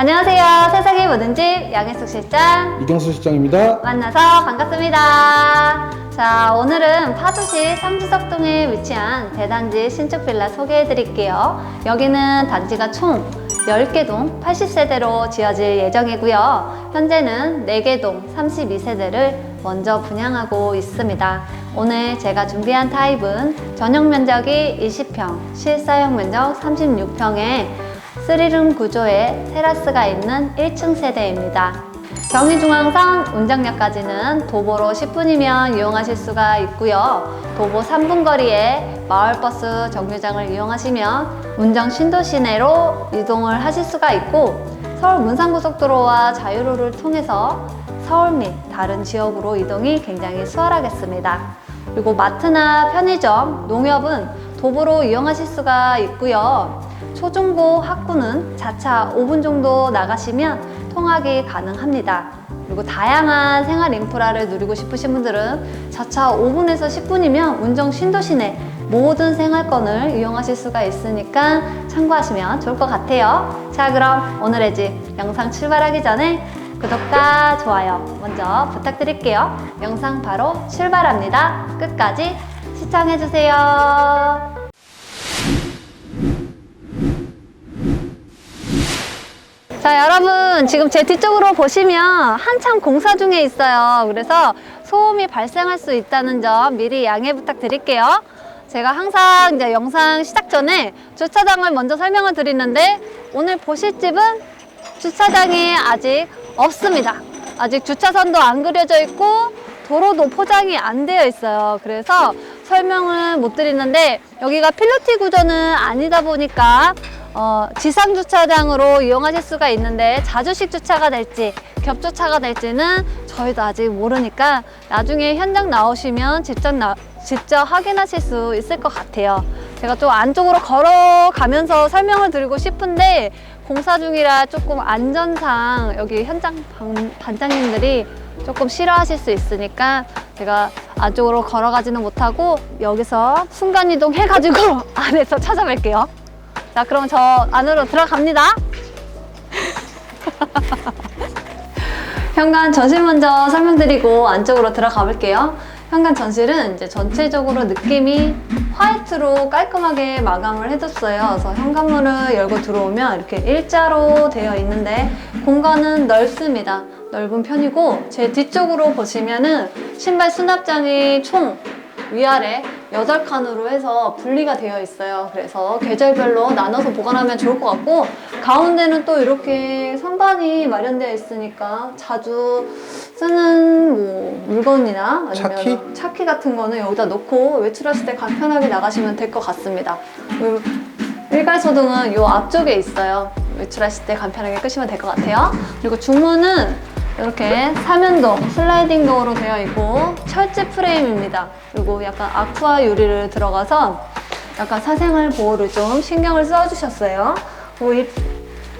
안녕하세요. 세상의 모든 집 양혜숙 실장 이경수 실장입니다. 만나서 반갑습니다. 자, 오늘은 파주시 상주석동에 위치한 대단지 신축 빌라 소개해 드릴게요. 여기는 단지가 총 10개 동 80세대로 지어질 예정이고요. 현재는 4개 동 32세대를 먼저 분양하고 있습니다. 오늘 제가 준비한 타입은 전용 면적이 20평, 실사용 면적 36평에 스리룸 구조의 테라스가 있는 1층 세대입니다. 경의중앙선 운정역까지는 도보로 10분이면 이용하실 수가 있고요. 도보 3분 거리에 마을버스 정류장을 이용하시면 운정 신도 시내로 이동을 하실 수가 있고 서울 문산고속도로와 자유로를 통해서 서울 및 다른 지역으로 이동이 굉장히 수월하겠습니다. 그리고 마트나 편의점, 농협은 도보로 이용하실 수가 있고요. 초중고 학구는 자차 5분 정도 나가시면 통학이 가능합니다. 그리고 다양한 생활 인프라를 누리고 싶으신 분들은 자차 5분에서 10분이면 운정 신도시내 모든 생활권을 이용하실 수가 있으니까 참고하시면 좋을 것 같아요. 자, 그럼 오늘의 집 영상 출발하기 전에 구독과 좋아요 먼저 부탁드릴게요. 영상 바로 출발합니다. 끝까지 시청해주세요. 자, 여러분, 지금 제 뒤쪽으로 보시면 한참 공사 중에 있어요. 그래서 소음이 발생할 수 있다는 점 미리 양해 부탁드릴게요. 제가 항상 이제 영상 시작 전에 주차장을 먼저 설명을 드리는데 오늘 보실 집은 주차장이 아직 없습니다. 아직 주차선도 안 그려져 있고 도로도 포장이 안 되어 있어요. 그래서 설명을 못 드리는데 여기가 필로티 구조는 아니다 보니까 어, 지상 주차장으로 이용하실 수가 있는데 자주식 주차가 될지 겹주차가 될지는 저희도 아직 모르니까 나중에 현장 나오시면 직접 나, 직접 확인하실 수 있을 것 같아요. 제가 좀 안쪽으로 걸어가면서 설명을 드리고 싶은데 공사 중이라 조금 안전상 여기 현장 반, 반장님들이 조금 싫어하실 수 있으니까 제가 안쪽으로 걸어가지는 못하고 여기서 순간이동 해가지고 안에서 찾아뵐게요. 자, 그럼 저 안으로 들어갑니다. 현관 전실 먼저 설명드리고 안쪽으로 들어가 볼게요. 현관 전실은 이제 전체적으로 느낌이 화이트로 깔끔하게 마감을 해줬어요. 그래서 현관문을 열고 들어오면 이렇게 일자로 되어 있는데 공간은 넓습니다. 넓은 편이고 제 뒤쪽으로 보시면은 신발 수납장이 총 위아래 8칸으로 해서 분리가 되어 있어요. 그래서 계절별로 나눠서 보관하면 좋을 것 같고 가운데는 또 이렇게 선반이 마련되어 있으니까 자주 쓰는 뭐 물건이나 아니면 차키? 차키 같은 거는 여기다 놓고 외출하실 때 간편하게 나가시면 될 것 같습니다. 그리고 일괄소등은 이 앞쪽에 있어요. 외출하실 때 간편하게 끄시면 될 것 같아요. 그리고 중문은 이렇게 사면도 슬라이딩 도어로 되어 있고 철제 프레임입니다. 그리고 약간 아쿠아 유리를 들어가서 약간 사생활 보호를 좀 신경을 써주셨어요. 그리고 입-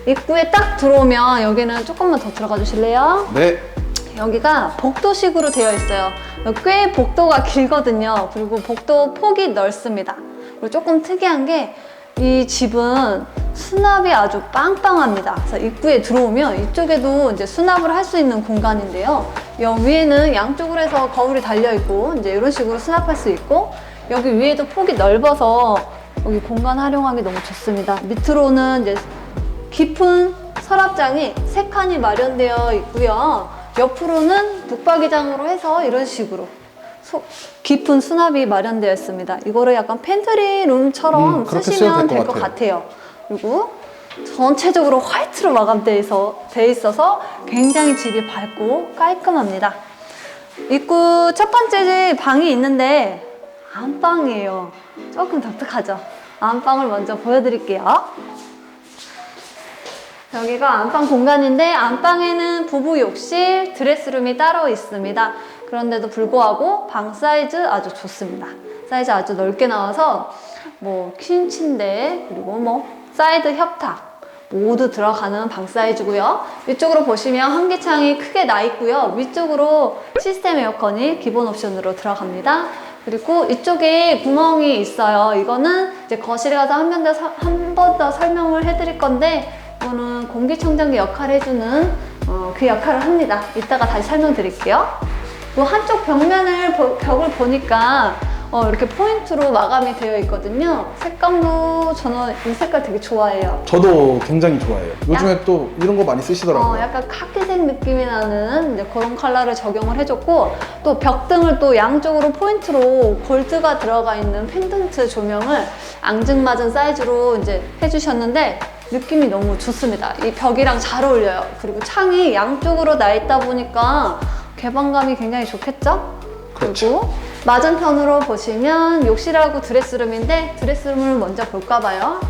입구에 딱 들어오면 여기는 조금만 더 들어가 주실래요? 네. 여기가 복도식으로 되어 있어요. 꽤 복도가 길거든요. 그리고 복도 폭이 넓습니다. 그리고 조금 특이한 게 이 집은 수납이 아주 빵빵합니다. 그래서 입구에 들어오면 이쪽에도 이제 수납을 할 수 있는 공간인데요. 여기 위에는 양쪽으로 해서 거울이 달려 있고 이제 이런 식으로 수납할 수 있고 여기 위에도 폭이 넓어서 여기 공간 활용하기 너무 좋습니다. 밑으로는 이제 깊은 서랍장이 세 칸이 마련되어 있고요. 옆으로는 북박이장으로 해서 이런 식으로 소- 깊은 수납이 마련되어 있습니다. 이거를 약간 팬트리 룸처럼 음, 쓰시면 될것 같아요. 그리고 전체적으로 화이트로 마감되어 있어, 돼 있어서 굉장히 집이 밝고 깔끔합니다. 입구 첫 번째 방이 있는데 안방이에요. 조금 독특하죠? 안방을 먼저 보여드릴게요. 여기가 안방 공간인데 안방에는 부부 욕실, 드레스룸이 따로 있습니다. 그런데도 불구하고 방 사이즈 아주 좋습니다. 사이즈 아주 넓게 나와서 뭐 퀸 침대 그리고 뭐 사이드 협탁 모두 들어가는 방 사이즈고요. 위쪽으로 보시면 환기창이 크게 나 있고요. 위쪽으로 시스템 에어컨이 기본 옵션으로 들어갑니다. 그리고 이쪽에 구멍이 있어요. 이거는 이제 거실에 가서 한 번 더 한 번 더 설명을 해드릴 건데 이거는 공기청정기 역할을 해주는 어, 그 역할을 합니다. 이따가 다시 설명드릴게요. 이 한쪽 벽면을 보- 벽을 보니까 어, 이렇게 포인트로 마감이 되어 있거든요. 색감도 저는 이 색깔 되게 좋아해요. 저도 굉장히 좋아해요. 요즘에 또 이런 거 많이 어, 쓰시더라고요. 약간 카키색 느낌이 나는 그런 컬러를 적용을 해줬고 또 벽등을 또 양쪽으로 포인트로 골드가 들어가 있는 펜던트 조명을 앙증맞은 사이즈로 이제 해주셨는데 느낌이 너무 좋습니다. 이 벽이랑 잘 어울려요. 그리고 창이 양쪽으로 나 있다 보니까 개방감이 굉장히 좋겠죠? 그렇죠. 그리고 맞은편으로 보시면 욕실하고 드레스룸인데 드레스룸을 먼저 볼까 봐요.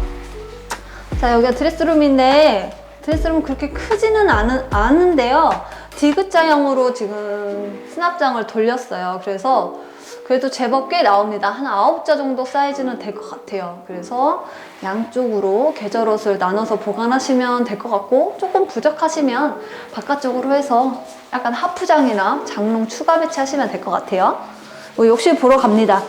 자, 여기가 드레스룸인데 드레스룸 그렇게 크지는 않은, 않은데요. 디귿자형으로 지금 수납장을 돌렸어요. 그래서 그래도 제법 꽤 나옵니다. 한 아홉 자 정도 사이즈는 될 것 같아요. 그래서 양쪽으로 계절옷을 나눠서 보관하시면 될 것 같고 조금 부족하시면 바깥쪽으로 해서 약간 하프장이나 장롱 추가 배치하시면 될 것 같아요. 뭐 욕실 보러 갑니다.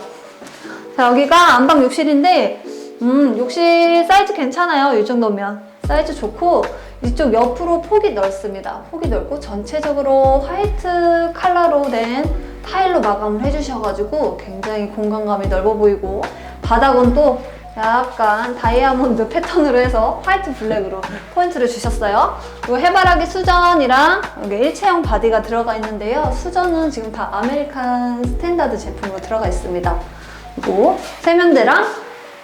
자, 여기가 안방 욕실인데, 음, 욕실 사이즈 괜찮아요. 이 정도면. 사이즈 좋고, 이쪽 옆으로 폭이 넓습니다. 폭이 넓고, 전체적으로 화이트 컬러로 된 타일로 마감을 해주셔가지고, 굉장히 공간감이 넓어 보이고, 바닥은 또 약간 다이아몬드 패턴으로 해서 화이트 블랙으로 포인트를 주셨어요. 그리고 해바라기 수전이랑 여기 일체형 바디가 들어가 있는데요. 수전은 지금 다 아메리칸 스탠다드 제품으로 들어가 있습니다. 그리고 세면대랑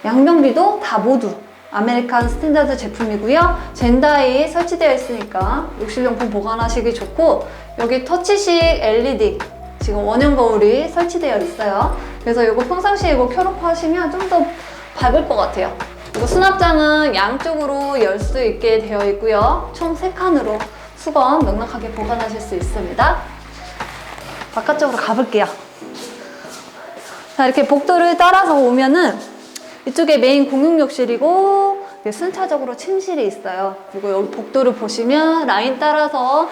양변기도 다 모두 아메리칸 스탠다드 제품이고요. 젠다이 설치되어 있으니까 욕실용품 보관하시기 좋고 여기 터치식 LED 지금 원형 거울이 설치되어 있어요. 그래서 이거 평상시에 이거 켜놓고 하시면 좀 더 밝을 것 같아요. 그리고 수납장은 양쪽으로 열 수 있게 되어 있고요. 총 3칸으로 수건 넉넉하게 보관하실 수 있습니다. 바깥쪽으로 가볼게요. 자, 이렇게 복도를 따라서 오면은 이쪽에 메인 공용 욕실이고 이게 순차적으로 침실이 있어요. 그리고 여기 복도를 보시면 라인 따라서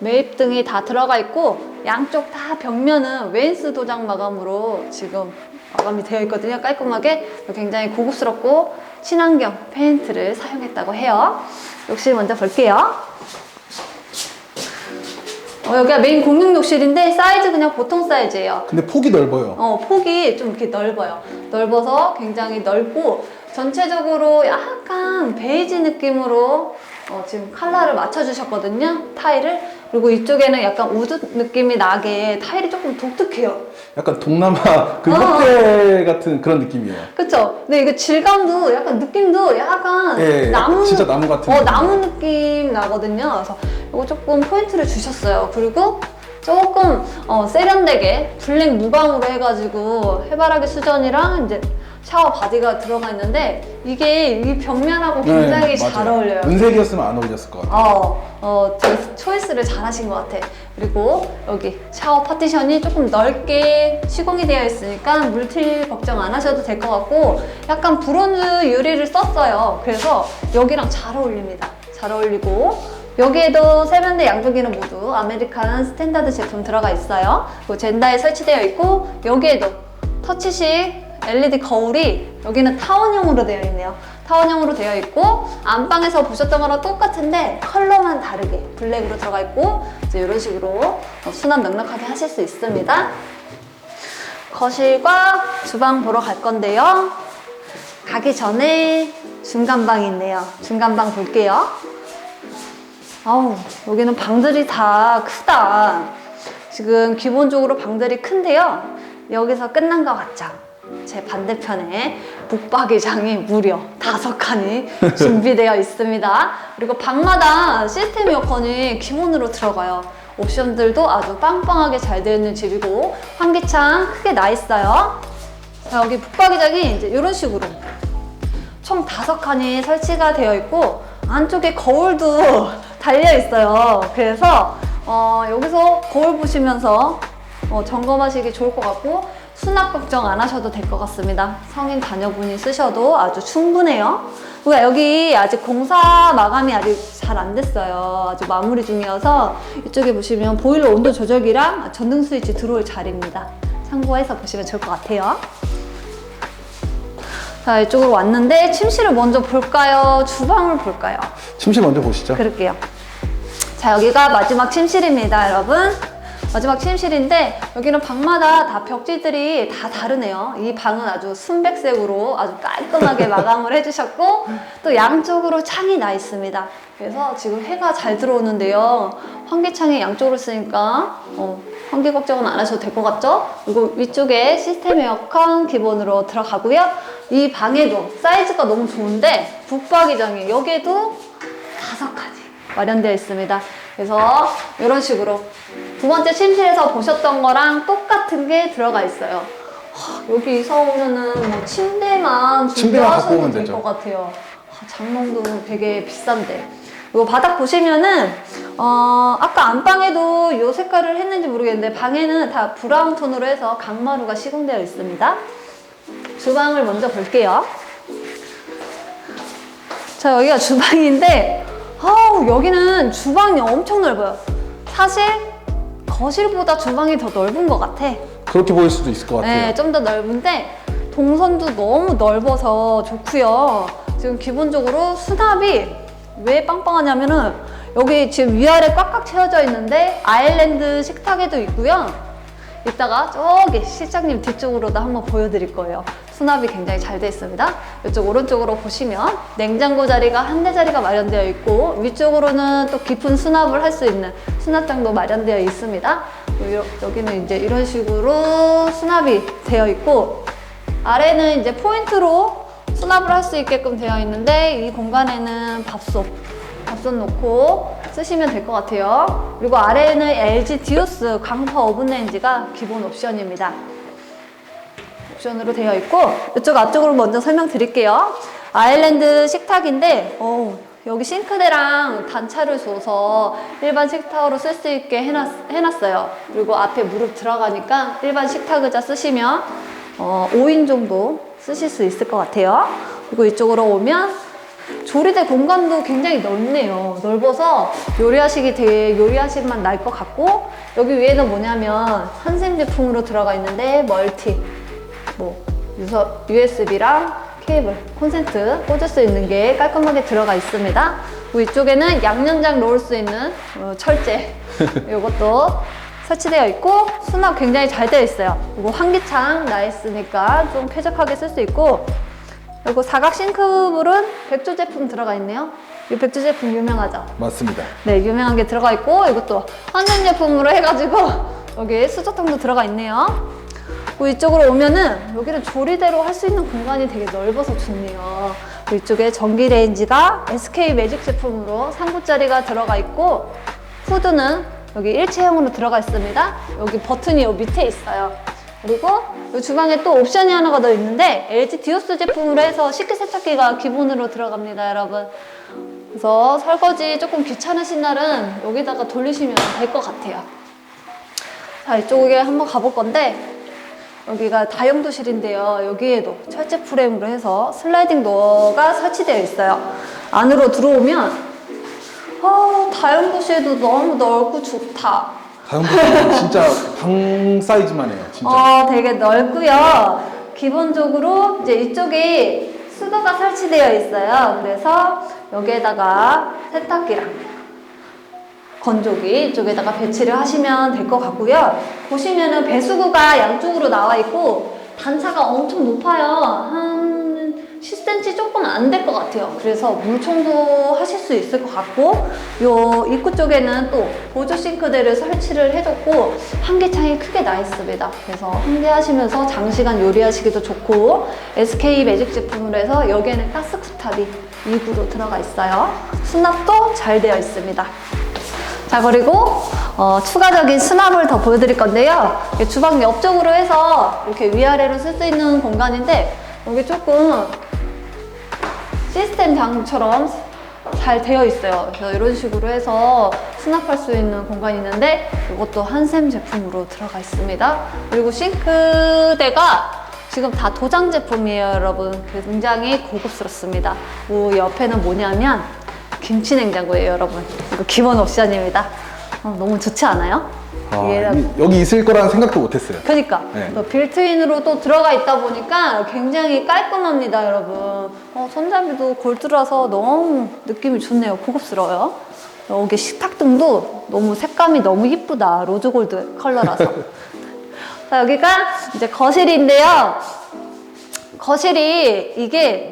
매입 등이 다 들어가 있고 양쪽 다 벽면은 웨인스 도장 마감으로 지금 마감이 되어 있거든요. 깔끔하게 굉장히 고급스럽고 친환경 페인트를 사용했다고 해요. 욕실 먼저 볼게요. 어, 여기가 메인 공용 욕실인데 사이즈 그냥 보통 사이즈예요. 근데 폭이 넓어요. 어, 폭이 좀 이렇게 넓어요. 넓어서 굉장히 넓고 전체적으로 약간 베이지 느낌으로 어, 지금 컬러를 맞춰주셨거든요. 타일을. 그리고 이쪽에는 약간 우드 느낌이 나게 타일이 조금 독특해요. 약간 동남아 그 어. 호텔 같은 그런 느낌이에요. 그쵸? 근데 이거 질감도 약간 느낌도 약간 예, 나무 진짜 나무 같은 어 느낌. 나무 느낌 나거든요. 그래서 이거 조금 포인트를 주셨어요. 그리고 조금 어, 세련되게 블랙 무광으로 해가지고 해바라기 수전이랑 이제 샤워 바디가 들어가 있는데 이게 이 벽면하고 굉장히 네, 잘 맞아요. 어울려요. 은색이었으면 안 어울렸을 것 같아요. 어, 어, 되게 초이스를 잘 하신 것 같아. 그리고 여기 샤워 파티션이 조금 넓게 시공이 되어 있으니까 물틸 걱정 안 하셔도 될 것 같고 약간 브론즈 유리를 썼어요. 그래서 여기랑 잘 어울립니다. 잘 어울리고 여기에도 세면대 양쪽에는 모두 아메리칸 스탠다드 제품 들어가 있어요. 그리고 젠다에 설치되어 있고 여기에도 터치식 LED 거울이 여기는 타원형으로 되어 있네요. 타원형으로 되어 있고 안방에서 보셨던 거랑 똑같은데 컬러만 다르게 블랙으로 들어가 있고 이제 이런 식으로 어, 수납 넉넉하게 하실 수 있습니다. 거실과 주방 보러 갈 건데요. 가기 전에 중간방이 있네요. 중간방 볼게요. 아우, 여기는 방들이 다 크다. 지금 기본적으로 방들이 큰데요. 여기서 끝난 것 같죠? 제 반대편에 북박이장이 무려 다섯 칸이 준비되어 있습니다. 그리고 방마다 시스템 에어컨이 기본으로 들어가요. 옵션들도 아주 빵빵하게 잘 되어 있는 집이고 환기창 크게 나 있어요. 자, 여기 북박이장이 이제 이런 식으로 총 다섯 칸이 설치가 되어 있고 안쪽에 거울도 달려 있어요. 그래서 어, 여기서 거울 보시면서 어, 점검하시기 좋을 것 같고 수납 걱정 안 하셔도 될 것 같습니다. 성인 자녀분이 쓰셔도 아주 충분해요. 그리고 여기 아직 공사 마감이 아직 잘 안 됐어요. 아주 마무리 중이어서 이쪽에 보시면 보일러 온도 조절기랑 전등 스위치 들어올 자리입니다. 참고해서 보시면 좋을 것 같아요. 자, 이쪽으로 왔는데 침실을 먼저 볼까요? 주방을 볼까요? 침실 먼저 보시죠. 그럴게요. 자, 여기가 마지막 침실입니다, 여러분. 마지막 침실인데 여기는 방마다 다 벽지들이 다 다르네요. 이 방은 아주 순백색으로 아주 깔끔하게 마감을 해주셨고 또 양쪽으로 창이 나 있습니다. 그래서 지금 해가 잘 들어오는데요. 환기창이 양쪽으로 쓰니까 어, 환기 걱정은 안 하셔도 될 것 같죠? 그리고 위쪽에 시스템 에어컨 기본으로 들어가고요. 이 방에도 사이즈가 너무 좋은데 북박이장이 여기에도 다섯 가지 마련되어 있습니다. 그래서 이런 식으로 두 번째 침실에서 보셨던 거랑 똑같은 게 들어가 있어요. 하, 여기 이사 오면은 뭐 침대만 침대만 갖고 준비하셔도 오면 될 되죠. 것 같아요. 아, 장롱도 되게 비싼데. 이거 바닥 보시면은 어, 아까 안방에도 이 색깔을 했는지 모르겠는데 방에는 다 브라운 톤으로 해서 강마루가 시공되어 있습니다. 주방을 먼저 볼게요. 자, 여기가 주방인데, 아우, 여기는 주방이 엄청 넓어요. 사실, 거실보다 주방이 더 넓은 것 같아. 그렇게 보일 수도 있을 것 같아요. 네, 좀 더 넓은데, 동선도 너무 넓어서 좋고요. 지금 기본적으로 수납이 왜 빵빵하냐면은, 여기 지금 위아래 꽉꽉 채워져 있는데, 아일랜드 식탁에도 있고요. 이따가 저기 실장님 뒤쪽으로도 한번 보여드릴 거예요. 수납이 굉장히 잘 되어 있습니다. 이쪽 오른쪽으로 보시면 냉장고 자리가 한 대 자리가 마련되어 있고 위쪽으로는 또 깊은 수납을 할 수 있는 수납장도 마련되어 있습니다. 요- 여기는 이제 이런 식으로 수납이 되어 있고 아래는 이제 포인트로 수납을 할 수 있게끔 되어 있는데 이 공간에는 밥솥, 밥솥 놓고 쓰시면 될 것 같아요. 그리고 아래에는 LG 디오스 강파 오븐레인지가 기본 옵션입니다. 옵션으로 되어 있고 이쪽 앞쪽으로 먼저 설명드릴게요. 아일랜드 식탁인데 어, 여기 싱크대랑 단차를 줘서 일반 식탁으로 쓸 수 있게 해놨, 해놨 어요. 그리고 앞에 무릎 들어가니까 일반 식탁 의자 쓰시면 어, 5인 정도 쓰실 수 있을 것 같아요. 그리고 이쪽으로 오면 조리대 공간도 굉장히 넓네요. 넓어서 요리하시기 되게 요리하시면 날것 같고 여기 위에는 뭐냐면 한샘 제품으로 들어가 있는데 멀티 뭐 유서 USB랑 케이블 콘센트 꽂을 수 있는 게 깔끔하게 들어가 있습니다. 이쪽에는 양념장 넣을 수 있는 어, 철제 이것도 설치되어 있고 수납 굉장히 잘 되어 있어요. 그리고 환기창 나 있으니까 좀 쾌적하게 쓸 수 있고 그리고 사각 싱크볼은 백조 제품 들어가 있네요. 이 백조 제품 유명하죠? 맞습니다. 네, 유명한 게 들어가 있고 이것도 한정 제품으로 해가지고 여기 수저통도 들어가 있네요. 그리고 이쪽으로 오면은 여기는 조리대로 할 수 있는 공간이 되게 넓어서 좋네요. 이쪽에 전기 레인지가 SK 매직 제품으로 3구짜리가 들어가 있고 후드는 여기 일체형으로 들어가 있습니다. 여기 버튼이 요 밑에 있어요. 그리고 이 주방에 또 옵션이 하나가 더 있는데 LG 디오스 제품으로 해서 식기세척기가 기본으로 들어갑니다, 여러분. 그래서 설거지 조금 귀찮으신 날은 여기다가 돌리시면 될 것 같아요. 자, 이쪽에 한번 가볼 건데, 여기가 다용도실인데요. 여기에도 철제 프레임으로 해서 슬라이딩 도어가 설치되어 있어요. 안으로 들어오면, 아, 다용도실도 너무 넓고 좋다. 분 진짜 방 사이즈만 해요. 진짜. 어, 되게 넓고요. 기본적으로 이제 이쪽에 수도가 설치되어 있어요. 그래서 여기에다가 세탁기랑 건조기 이쪽에다가 배치를 하시면 될 것 같고요. 보시면은 배수구가 양쪽으로 나와 있고 단차가 엄청 높아요. 한 10cm 조금 안 될 것 같아요. 그래서 물 청소 하실 수 있을 것 같고 요 입구 쪽에는 또 보조 싱크대를 설치를 해줬고 환기창이 크게 나 있습니다. 그래서 환기하시면서 장시간 요리하시기도 좋고 SK 매직 제품으로 해서 여기에는 가스 쿠탑이 2구로 들어가 있어요. 수납도 잘 되어 있습니다. 자 그리고 어, 추가적인 수납을 더 보여드릴 건데요. 주방 옆쪽으로 해서 이렇게 위아래로 쓸 수 있는 공간인데 여기 조금 시스템 장처럼 잘 되어 있어요. 그래서 이런 식으로 해서 수납할 수 있는 공간이 있는데 이것도 한샘 제품으로 들어가 있습니다. 그리고 싱크대가 지금 다 도장 제품이에요, 여러분. 굉장히 고급스럽습니다. 그 옆에는 뭐냐면 김치 냉장고예요, 여러분. 이거 기본 옵션입니다. 어, 너무 좋지 않아요? 아, 위에다- 이- 여기 있을 거라는 생각도 못했어요. 그러니까 네. 또 빌트인으로 또 들어가 있다 보니까 굉장히 깔끔합니다, 여러분. 어, 손잡이도 골드라서 너무 느낌이 좋네요. 고급스러워요. 여기 식탁등도 너무 색감이 너무 이쁘다. 로즈 골드 컬러라서. 자, 여기가 이제 거실인데요. 거실이 이게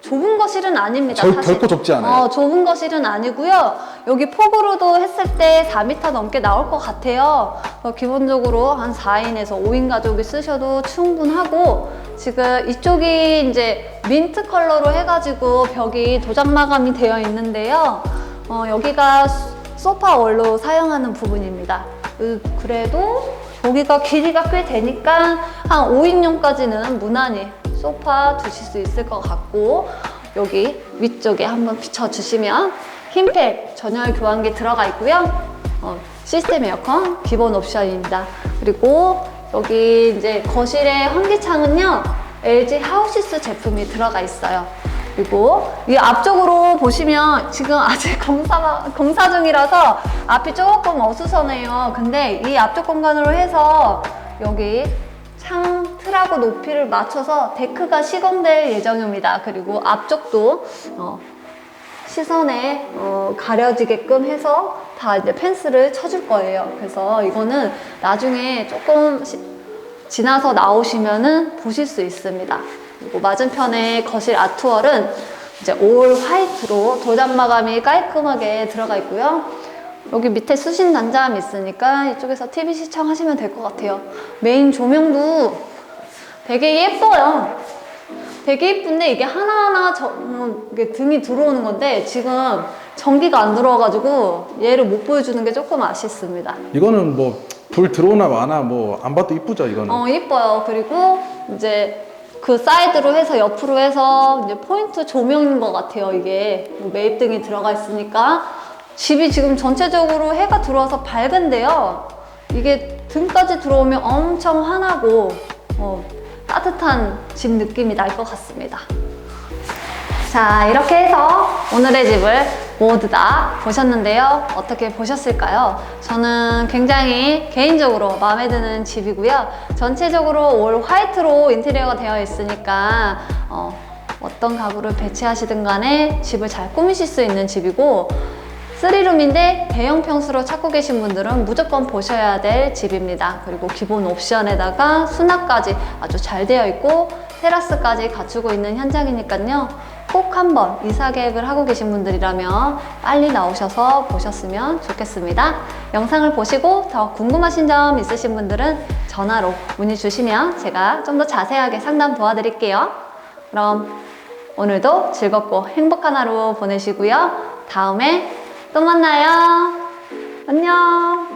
좁은 거실은 아닙니다. 절-. 결코 좁지 않아요. 어, 좁은 거실은 아니고요. 여기 폭으로도 했을 때 4m 넘게 나올 것 같아요. 어, 기본적으로 한 4인에서 5인 가족이 쓰셔도 충분하고 지금 이쪽이 이제 민트 컬러로 해가지고 벽이 도장 마감이 되어 있는데요. 어, 여기가 소- 소파 월로 사용하는 부분입니다. 으, 그래도 여기가 길이가 꽤 되니까 한 5인용까지는 무난히 소파 두실 수 있을 것 같고 여기 위쪽에 한번 비춰주시면 흰팩 전열 교환기 들어가 있고요. 어, 시스템 에어컨 기본 옵션입니다. 그리고 여기 이제 거실의 환기창은요 LG 하우시스 제품이 들어가 있어요. 그리고 이 앞쪽으로 보시면 지금 아직 공사, 공사 중이라서 앞이 조금 어수선해요. 근데 이 앞쪽 공간으로 해서 여기 창 틀하고 높이를 맞춰서 데크가 시공될 예정입니다. 그리고 앞쪽도 어, 시선에 어, 가려지게끔 해서 다 이제 펜스를 쳐줄 거예요. 그래서 이거는 나중에 조금 시- 지나서 나오시면은 보실 수 있습니다. 그리고 맞은편에 거실 아트월은 이제 올 화이트로 도장 마감이 깔끔하게 들어가 있고요. 여기 밑에 수신 단자함 있으니까 이쪽에서 TV 시청하시면 될 것 같아요. 메인 조명도 되게 예뻐요. 되게 예쁜데 이게 하나하나 저, 음, 이게 등이 들어오는 건데 지금 전기가 안 들어와가지고 얘를 못 보여주는 게 조금 아쉽습니다. 이거는 뭐 불 들어오나 마나 뭐 안 봐도 이쁘죠 이거는. 어, 이뻐요. 그리고 이제 그 사이드로 해서 옆으로 해서 이제 포인트 조명인 것 같아요. 이게 뭐 매입등이 들어가 있으니까 집이 지금 전체적으로 해가 들어와서 밝은데요. 이게 등까지 들어오면 엄청 환하고 어, 따뜻한 집 느낌이 날 것 같습니다. 자, 이렇게 해서 오늘의 집을 모두 다 보셨는데요. 어떻게 보셨을까요? 저는 굉장히 개인적으로 마음에 드는 집이고요. 전체적으로 올 화이트로 인테리어가 되어 있으니까 어, 어떤 가구를 배치하시든 간에 집을 잘 꾸미실 수 있는 집이고 3룸인데 대형 평수로 찾고 계신 분들은 무조건 보셔야 될 집입니다. 그리고 기본 옵션에다가 수납까지 아주 잘 되어 있고 테라스까지 갖추고 있는 현장이니까요. 꼭 한번 이사 계획을 하고 계신 분들이라면 빨리 나오셔서 보셨으면 좋겠습니다. 영상을 보시고 더 궁금하신 점 있으신 분들은 전화로 문의 주시면 제가 좀 더 자세하게 상담 도와드릴게요. 그럼 오늘도 즐겁고 행복한 하루 보내시고요. 다음에 또 만나요. 안녕.